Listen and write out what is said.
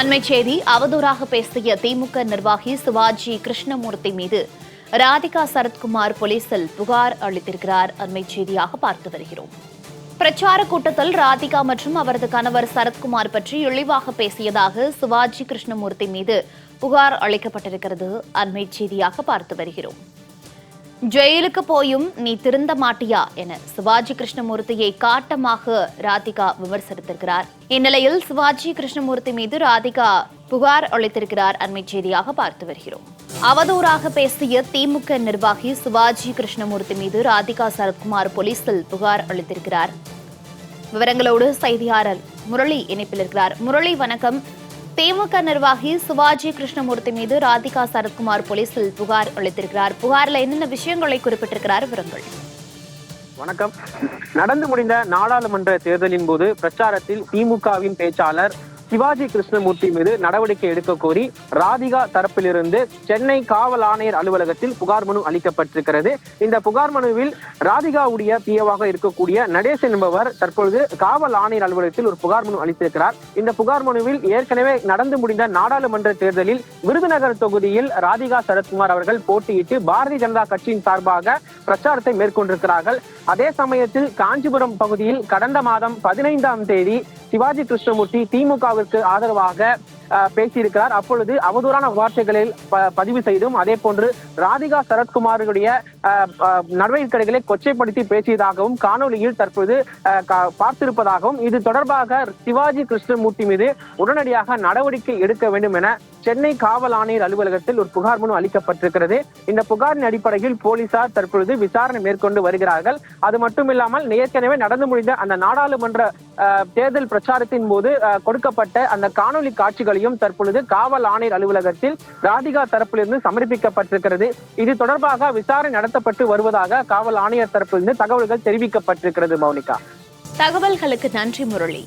அண்மை செய்தி அவதூறாக பேசிய திமுக நிர்வாகி சிவாஜி கிருஷ்ணமூர்த்தி மீது ராதிகா சரத்குமார் போலீசில் புகார் அளித்திருக்கிறார். அண்மை செய்தியாக பார்த்து வருகிறோம். பிரச்சார கூட்டத்தில் ராதிகா மற்றும் அவரது கணவர் சரத்குமார் பற்றி இழிவாக பேசியதாக சிவாஜி கிருஷ்ணமூர்த்தி மீது புகார் அளிக்கப்பட்டிருக்கிறது. அண்மை செய்தியாக பார்த்து வருகிறோம். ஜெயிலுக்கு போயும் நீ திருந்த மாட்டியா என சிவாஜி கிருஷ்ணமூர்த்தியை காட்டமாக ராதிகா விமர்சித்திருக்கிறார் இந்நிலையில் சிவாஜி கிருஷ்ணமூர்த்தி மீது ராதிகா புகார் அளித்திருக்கிறார் அண்மை செய்தியாக பார்த்து வருகிறோம். அவதூறாக பேசிய திமுக நிர்வாகி சிவாஜி கிருஷ்ணமூர்த்தி மீது ராதிகா சரத்குமார் போலீசில் புகார் அளித்திருக்கிறார். விவரங்களோடு செய்தியாளர் முரளி இணைப்பில் இருக்கிறார். முரளி வணக்கம். திமுக நிர்வாகி சிவாஜி கிருஷ்ணமூர்த்தி மீது ராதிகா சரத்குமார் போலீசில் புகார் அளித்திருக்கிறார். புகார்ல என்னென்ன விஷயங்களை குறிப்பிட்டிருக்கிறார் விவரங்கள். வணக்கம். நடந்து முடிந்த நாடாளுமன்ற தேர்தலின் போது பிரச்சாரத்தில் திமுகவின் பேச்சாளர் சிவாஜி கிருஷ்ணமூர்த்தி மீது நடவடிக்கை எடுக்க கோரி ராதிகா தரப்பிலிருந்து சென்னை காவல் ஆணையர் அலுவலகத்தில் புகார் மனு அளிக்கப்பட்டிருக்கிறது. இந்த புகார் மனுவில் ராதிகாவுடைய பிஏவாக இருக்கக்கூடிய நடேசன் என்பவர் தற்பொழுது காவல் ஆணையர் அலுவலகத்தில் ஒரு புகார் மனு அளித்திருக்கிறார். இந்த புகார் மனுவில் ஏற்கனவே நடந்து முடிந்த நாடாளுமன்ற தேர்தலில் விருதுநகர் தொகுதியில் ராதிகா சரத்குமார் அவர்கள் போட்டியிட்டு பாரதிய ஜனதா கட்சியின் சார்பாக பிரச்சாரத்தை மேற்கொண்டிருக்கிறார்கள். அதே சமயத்தில் காஞ்சிபுரம் பகுதியில் கடந்த மாதம் பதினைந்தாம் தேதி சிவாஜி கிருஷ்ணமூர்த்தி திமுகவிற்கு ஆதரவாக பேசியிருக்கிறார். அப்பொழுது அவதூறான வார்த்தைகளில் ப- பதிவு செய்தும் அதே போன்று ராதிகா சரத்குமாருடைய நடவடிக்கைகளை கொச்சைப்படுத்தி பேசியதாகவும் காணொலியில் தற்போது பார்த்திருப்பதாகவும் இது தொடர்பாக சிவாஜி கிருஷ்ணமூர்த்தி மீது உடனடியாக நடவடிக்கை எடுக்க வேண்டும் என சென்னை காவல் ஆணையர் அலுவலகத்தில் ஒரு புகார் மனு அளிக்கப்பட்டிருக்கிறது. இந்த புகாரின் அடிப்படையில் போலீசார் தற்பொழுது விசாரணை மேற்கொண்டு வருகிறார்கள். அது மட்டுமில்லாமல் ஏற்கனவே நடந்து முடிந்த அந்த நாடாளுமன்ற தேர்தல் பிரச்சாரத்தின் போது கொடுக்கப்பட்ட அந்த காணொலி காட்சிகளையும் தற்பொழுது காவல் ஆணையர் அலுவலகத்தில் ராதிகா தரப்பிலிருந்து சமர்ப்பிக்கப்பட்டிருக்கிறது. இது தொடர்பாக விசாரணை நடத்தப்பட்டு வருவதாக காவல் ஆணையர் தரப்பிலிருந்து தகவல்கள் தெரிவிக்கப்பட்டிருக்கிறது மௌனிகா. தகவல்களுக்கு நன்றி முரளி.